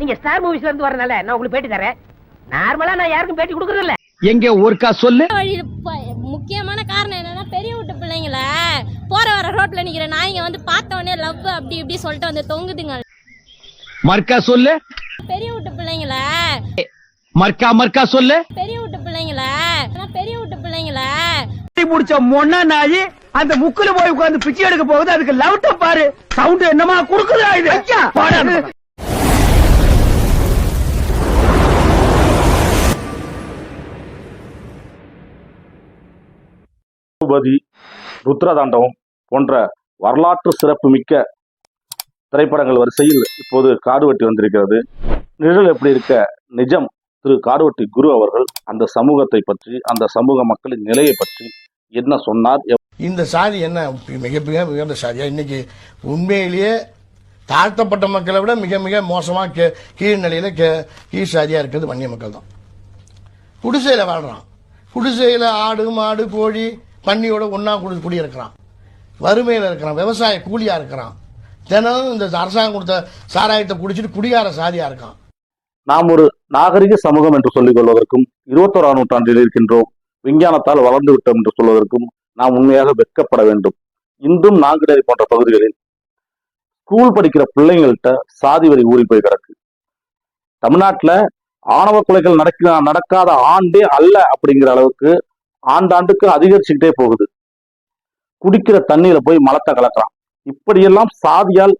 நீங்க ஸ்டார் மூவிஸ்ல இருந்து வரனால நான் உங்களுக்கு பேட்டி தரேன் நார்மலா நான் யாருக்கும் பேட்டி கொடுக்கறது இல்ல. எங்க ஒருக்கா சொல்லு. முக்கியமான காரணம் என்னன்னா பெரிய வீட்டு பிள்ளைங்கள போற வர ரோட்ல நிக்கிற நாய்ங்க வந்து பார்த்த உடனே லவ் அப்படி இப்படி சொல்லிட்டு வந்து தொங்குதுங்க. மர்க்கா சொல்லு. பெரிய வீட்டு பிள்ளைங்கள மர்க்கா மர்க்கா சொல்லு. பெரிய வீட்டு பிள்ளைங்கள ஆனா பெரிய வீட்டு பிள்ளைங்கள. முடிச்ச மொன்னா நாயி அந்த முக்குல போய் உட்கார்ந்து பிச்சை எடுக்க போகுது. அதுக்கு லவுட்ட பாரு. சவுண்ட் என்னமா குடுக்குதா இது? திரௌபதி ருத்ரதாண்டவம் போன்ற வரலாற்று சிறப்புமிக்க திரைப்படங்கள் வரிசையில் இப்போது காடுவெட்டி வந்திருக்கிறது. நிழல் எப்படி இருக்க? நிஜம். திரு காடுவெட்டி குரு அவர்கள் அந்த சமூகத்தை பற்றி அந்த சமூக மக்களின் நிலையை பற்றி என்ன சொன்னார்? இந்த சாதி என்ன? மிக மிக உயர்ந்த சாதியா? இன்னைக்கு உண்மையிலேயே தாழ்த்தப்பட்ட மக்களை விட மிக மிக மோசமா கீ- கீழ்நிலையில கீ- கீழ் சாதியாக இருக்கிறது வன்னிய மக்கள் தான் குடிசையில வாழ்கிறான் குடிசையில ஆடு மாடு கோழி பன்னியோட ஒன்னா குடி குடியிருக்கிறான். வறுமையில் இருக்கிறான் விவசாய கூலியாக இருக்கிறான். தினம் இந்த அரசாங்கம் கொடுத்த சாராயத்தை குடிச்சிட்டு குடியார சாதியாக இருக்கான். நாம் ஒரு நாகரிக சமூகம் என்று சொல்லிக் கொள்வதற்கும் இருபத்தோராம் நூற்றாண்டில் இருக்கின்றோம் விஞ்ஞானத்தால் வளர்ந்து விட்டோம் என்று சொல்வதற்கும் நாம் உண்மையாக வெட்கப்பட வேண்டும். இன்றும் நாங்குநேரி போன்ற பகுதிகளில் ஸ்கூல் படிக்கிற பிள்ளைங்கள்கிட்ட சாதி வரி ஊறி போய் கிடக்கு. தமிழ்நாட்டில் ஆணவ கொலைகள் நடக்க நடக்காத ஆண்டே அல்ல அப்படிங்கிற அளவுக்கு ஆண்டாண்டுக்கு அதிகரிச்சுக்கிட்டே போகுது. குடிக்கிற தண்ணீரை போய் மலத்தை கலக்கிறான். இப்படியெல்லாம் சாதியால்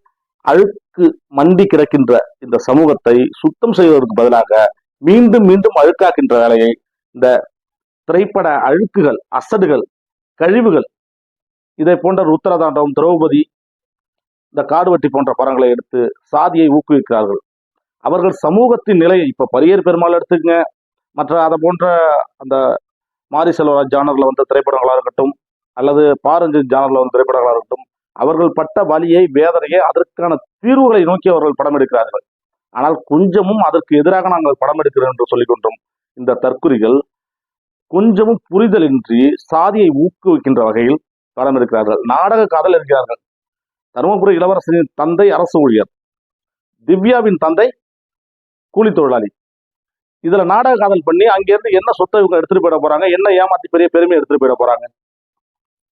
அழுக்கு மண்டி கிடக்கின்ற இந்த சமூகத்தை சுத்தம் செய்வதற்கு பதிலாக மீண்டும் மீண்டும் அழுக்காக்கின்ற வேலையை இந்த திரைப்பட அழுக்குகள் அசடுகள் கழிவுகள் இதை போன்ற ருத்திரதாண்டவம் திரௌபதி இந்த காடுவட்டி போன்ற படங்களை எடுத்து சாதியை ஊக்குவிக்கிறார்கள். அவர்கள் சமூகத்தின் நிலையை இப்ப பரியர் பெருமாள் எடுத்துக்கங்க. மற்ற அதை போன்ற அந்த மாரி செல்வராஜ் ஜானரில் வந்த திரைப்படங்களாக இருக்கட்டும் அல்லது பாரஞ்சு ஜானர்ல வந்த திரைப்படங்களாக இருக்கட்டும் அவர்கள் பட்ட வலியை வேதனையை அதற்கான தீர்வுகளை நோக்கி அவர்கள் படம் எடுக்கிறார்கள். ஆனால் கொஞ்சமும் அதற்கு எதிராக நாங்கள் படம் எடுக்கிறோம் என்று சொல்லிக்கொண்டோம். இந்த தற்குறிகள் கொஞ்சமும் புரிதலின்றி சாதியை ஊக்குவிக்கின்ற வகையில் படம் எடுக்கிறார்கள். நாடக காதல் இருக்கிறார்கள். தருமபுரி இளவரசனின் தந்தை அரசு ஊழியர். திவ்யாவின் தந்தை கூலி தொழிலாளி. இதுல நாடக காதல் பண்ணி அங்கிருந்து என்ன சொத்தை இவங்க எடுத்துட்டு போயிட போறாங்க என்ன ஏமாத்தி பெரிய பெருமை எடுத்துட்டு போயிட போறாங்க?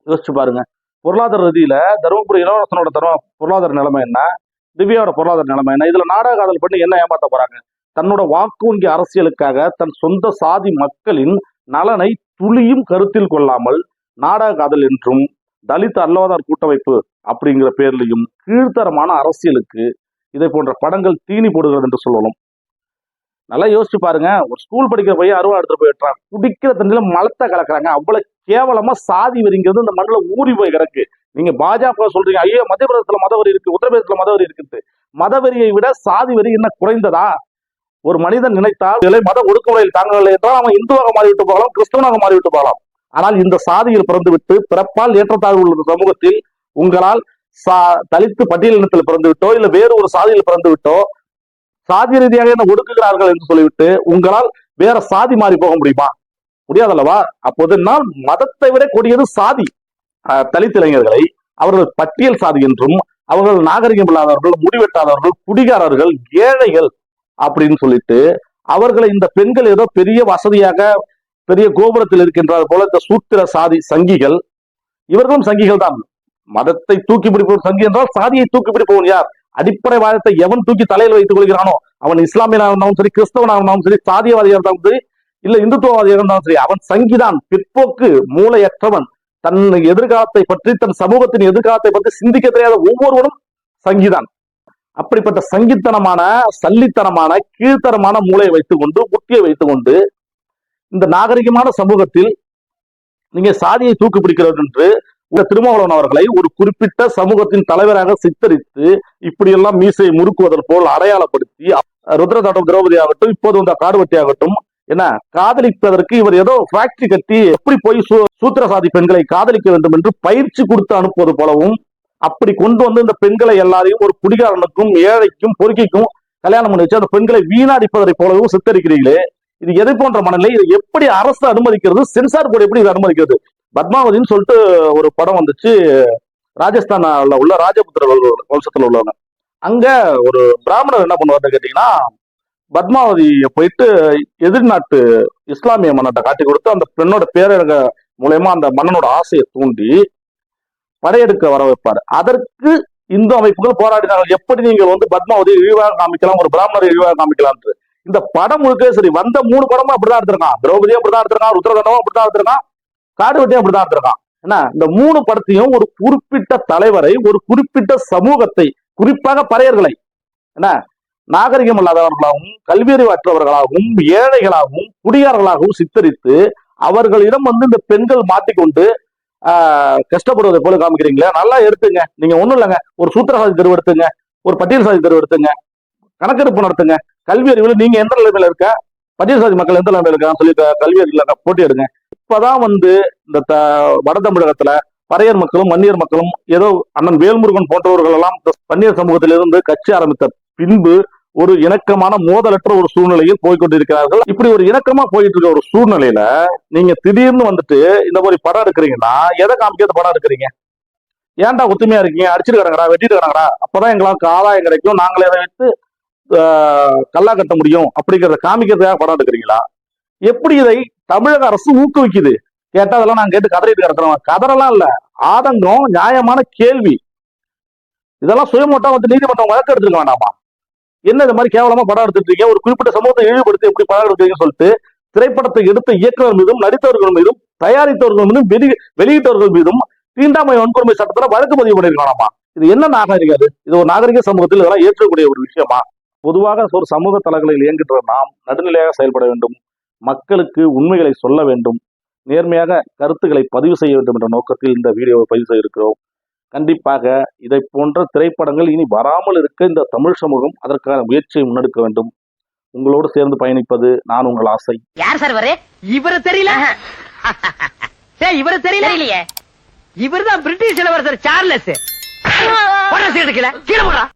யோசிச்சு பாருங்க. பொருளாதார ரீதியில தருமபுரி இளவரசனோட தரும பொருளாதார நிலைமை என்ன? திவ்யாவோட பொருளாதார நிலைமை என்ன? இதுல நாடக காதல் பண்ணி என்ன ஏமாத்த போறாங்க? தன்னோட வாக்கு வங்கி அரசியலுக்காக தன் சொந்த சாதி மக்களின் நலனை துளியும் கருத்தில் கொள்ளாமல் நாடக காதல் என்றும் தலித் அல்லவாதார் கூட்டமைப்பு அப்படிங்கிற பேர்லையும் கீழ்த்தரமான அரசியலுக்கு இதை போன்ற படங்கள் தீனி போடுகிறது என்று சொல்லலாம். நல்லா யோசிச்சு பாருங்க. ஒரு ஸ்கூல் படிக்கிற பையன் அருவா எடுத்துட்டு போய் குடிக்கிற தண்ணியில மலத்தை கலக்குறாங்க. அவ்வளவு கேவலமா சாதி வரிங்கிறது இந்த மண்ணில் ஊறி போய் கிடக்கு. நீங்க பாஜக சொல்றீங்க ஐயோ மத்திய பிரதேசத்துல மதவரி இருக்கு உத்தரப்பிரதேசத்துல மதவரி இருக்குது மதவெறியை விட சாதி வரி என்ன குறைந்ததா? ஒரு மனிதன் நினைத்தால் இதில் மத ஒடுக்குமுறையில் தாங்கவில்லை என்றால் அவன் இந்துவாக மாறிவிட்டு போகலாம் கிறிஸ்தவனாக மாறிவிட்டு போகலாம். ஆனால் இந்த சாதியில் பிறந்துவிட்டு பிறப்பால் ஏற்றத்தாழ்வு உள்ள சமூகத்தில் உங்களால் சா- தலித்து பட்டியலினத்தில் இனத்தில் பிறந்துவிட்டோ இல்ல வேறு ஒரு சாதியில் பிறந்துவிட்டோ சாதி ரீதியாக என்ன ஒடுக்குகிறார்கள் என்று சொல்லிவிட்டு உங்களால் வேற சாதி மாறி போக முடியுமா? முடியாதல்லவா? அப்போது நான் மதத்தை விட கொடியது சாதி. அஹ், தலித் இளைஞர்களை அவர்கள் பட்டியல் சாதி என்றும் அவர்கள் நாகரிகம் இல்லாதவர்கள் முடிவெட்டாதவர்கள் குடிகாரர்கள் ஏழைகள் அப்படின்னு சொல்லிட்டு அவர்களை இந்த பெண்கள் ஏதோ பெரிய வசதியாக பெரிய கோபுரத்தில் இருக்கின்றார் போல இந்த சூத்திர சாதி சங்கிகள். இவர்களும் சங்கிகள் தான் மதத்தை தூக்கி பிடிப்பவன் சங்கி என்றால் சாதியை தூக்கி பிடிப்பவன் யார்? அடிப்படை வாதத்தை எவன் தூக்கி தலையில் வைத்துக் கொள்கிறானோ அவன் இஸ்லாமியனாக இருந்தாலும் சரி கிறிஸ்தவனாக இருந்தாலும் சரி சாதியவாதியாக இருந்தாலும் சரி இல்ல இந்துத்துவவாதியாக இருந்தாலும் சரி அவன் சங்கிதான் பிற்போக்கு மூளையற்றவன். தன் எதிர்காலத்தை பற்றி தன் சமூகத்தின் எதிர்காலத்தை பற்றி சிந்திக்க தெரியாத ஒவ்வொருவரும் சங்கிதான். அப்படிப்பட்ட சங்கித்தனமான சல்லித்தனமான கீழ்த்தரமான மூளையை வைத்துக்கொண்டு வைத்துக் வைத்துக்கொண்டு இந்த நாகரிகமான சமூகத்தில் நீங்க சாதியை தூக்கு பிடிக்கிறது என்று திருமாவளவன் அவர்களை ஒரு குறிப்பிட்ட சமூகத்தின் தலைவராக சித்தரித்து இப்படியெல்லாம் மீசையை முறுக்குவதன் போல் அடையாளப்படுத்தி ருத்ரதாட்டம் திரௌபதி ஆகட்டும் இப்போது வந்த காடுவட்டி ஆகட்டும் என்ன காதலிப்பதற்கு இவர் ஏதோ ஃபேக்டரி கட்டி எப்படி போய் சூ- சூத்திர சாதி பெண்களை காதலிக்க வேண்டும் என்று பயிற்சி கொடுத்து அனுப்புவது போலவும் அப்படி கொண்டு வந்து இந்த பெண்களை எல்லாரையும் ஒரு குடிகாரனுக்கும் ஏழைக்கும் பொறுக்கிக்கும் கல்யாணம் பண்ணி வச்சு அந்த பெண்களை வீணாடிப்பதை போலவும் சித்தரிக்கிறீர்களே இது எதை போன்ற மனநிலை? இதை எப்படி அரசு அனுமதிக்கிறது? சென்சார் போர்டு எப்படி இதை அனுமதிக்கிறது? பத்மாவதின்னு சொல்லிட்டு ஒரு படம் வந்துச்சு. ராஜஸ்தான்ல உள்ள ராஜபுத்திர வம்சத்துல உள்ளவங்க. அங்க ஒரு பிராமணர் என்ன பண்ணுவார்னு கேட்டீங்கன்னா பத்மாவதியை போயிட்டு எதிர்நாட்டு இஸ்லாமிய மன்னர்கிட்ட காட்டி கொடுத்து அந்த பெண்ணோட பேரழக மூலயமா அந்த மன்னனோட ஆசையை தூண்டி படையெடுக்க வர வைப்பாரு. அதற்கு இந்து அமைப்புகள் போராடினார்கள். எப்படி நீங்கள் வந்து பத்மாவதி இழிவாக காமிக்கலாம் ஒரு பிராமணரை இழிவாக காமிக்கலாம் இந்த படம் முழுக்க சரி. வந்த மூணு படமும் அப்படிதான் எடுத்திருக்கான். திரௌபதியும் அப்படிதான் எடுத்திருக்கான் ருத்ரகண்டமும் அப்படிதான் எடுத்திருக்கான். காடுவெட்டியும் அப்படிதான் இருந்திருக்கான். என்ன? இந்த மூணு படத்தையும் ஒரு குறிப்பிட்ட தலைவரை ஒரு குறிப்பிட்ட சமூகத்தை குறிப்பாக பறையர்களை என்ன? நாகரிகம் இல்லாதவர்களாகவும் கல்வியறிவு அற்றவர்களாகவும் ஏழைகளாகவும் குடியாரர்களாகவும் சித்தரித்து அவர்களிடம் வந்து இந்த பெண்கள் மாட்டிக்கொண்டு ஆஹ், கஷ்டப்படுவதை போல காமிக்கிறீங்களா? நல்லா எடுத்துங்க. நீங்க ஒண்ணும் இல்லைங்க. ஒரு சூத்திரசாதி தெருவு எடுத்துங்க. ஒரு பட்டியல் சாதி தெருவு எடுத்துங்க. கணக்கெடுப்பு நடத்துங்க. கல்வி அறிவில் நீங்க எந்த நிலைமையில இருக்க? மத்திய சாதி மக்கள் எந்த நிலைமையில இருக்கான்னு சொல்லி கல்வியில் போட்டி எடுங்க. இப்பதான் வந்து இந்த த- வட தமிழகத்துல பறையர் மக்களும் மன்னியர் மக்களும் ஏதோ அண்ணன் வேல்முருகன் போன்றவர்கள் எல்லாம் இந்த பன்னியர் சமூகத்திலிருந்து கட்சி ஆரம்பித்த பின்பு ஒரு இணக்கமான மோதலற்ற ஒரு சூழ்நிலையில் போய்கொண்டிருக்கிறார்கள் இப்படி ஒரு இணக்கமா போயிட்டு இருக்க ஒரு சூழ்நிலையில நீங்க திடீர்னு வந்துட்டு இந்த மாதிரி படம் எடுக்கிறீங்கன்னா எதை காமிக்காத படம் எடுக்கிறீங்க? ஏன்டா ஒத்துமையா இருக்கீங்க? அடிச்சிட்டு வெட்டிட்டு கிடங்கடா அப்பதான் எங்களுக்கு ஆதாயம் கிடைக்கும். நாங்களே அதை வைத்து கல்லா கட்ட முடியும் அப்படிங்கிறத காமிக்கிறதுக்காக படம் எடுக்கிறீங்களா? எப்படி இதை தமிழக அரசு ஊக்குவிக்குது? கேட்டா அதெல்லாம் நான் கேட்டு கதறிட்டு கிடக்கிறோம் கதறலாம் இல்ல. ஆதங்கம் நியாயமான கேள்வி. இதெல்லாம் சுயமோட்டா வந்து நீதிமன்றம் வழக்கு எடுத்துக்க வேண்டாமா என்ன இந்த மாதிரி கேவலமா படம் எடுத்துட்டு இருக்கீங்க? ஒரு குறிப்பிட்ட சமூகத்தை இழிவுபடுத்தி எப்படி படம் எடுக்கிறீங்கன்னு சொல்லிட்டு திரைப்படத்தை எடுத்த இயக்குனர் மீதும் நடித்தவர்கள் மீதும் தயாரித்தவர்கள் மீதும் வெளி வெளியிட்டவர்கள் மீதும் தீண்டாமை வன்கொடுமை சட்டத்துல வழக்கு பதிவு பண்ணிருக்கானாமா இது என்ன நாகரிகம் அது இது ஒரு நாகரிக சமூகத்தில் இதெல்லாம் ஏற்றக்கூடிய ஒரு விஷயமா? பொதுவாக ஒரு சமூக தளங்களில் இயங்குகின்ற நாம் நடுநிலையாக செயல்பட வேண்டும் மக்களுக்கு உண்மைகளை சொல்ல வேண்டும் நேர்மையாக கருத்துக்களை பதிவு செய்ய வேண்டும் என்ற நோக்கத்தில் இந்த வீடியோவை பதிவு செய்திருக்கிறோம். கண்டிப்பாக இதை போன்ற திரைப்படங்கள் இனி வராமல் இருக்க இந்த தமிழ் சமூகம் அதற்கான முயற்சியை முன்னெடுக்க வேண்டும். உங்களோடு சேர்ந்து பயணிப்பது நான் உங்கள் ஆசை. யார் சார் வரே இவரு தெரியல. இவரு தெரியல. தெரியலையே. இவர்தான் பிரிட்டிஷ் இளவரசர் சார்லஸ். கீழே. கீழே போடா.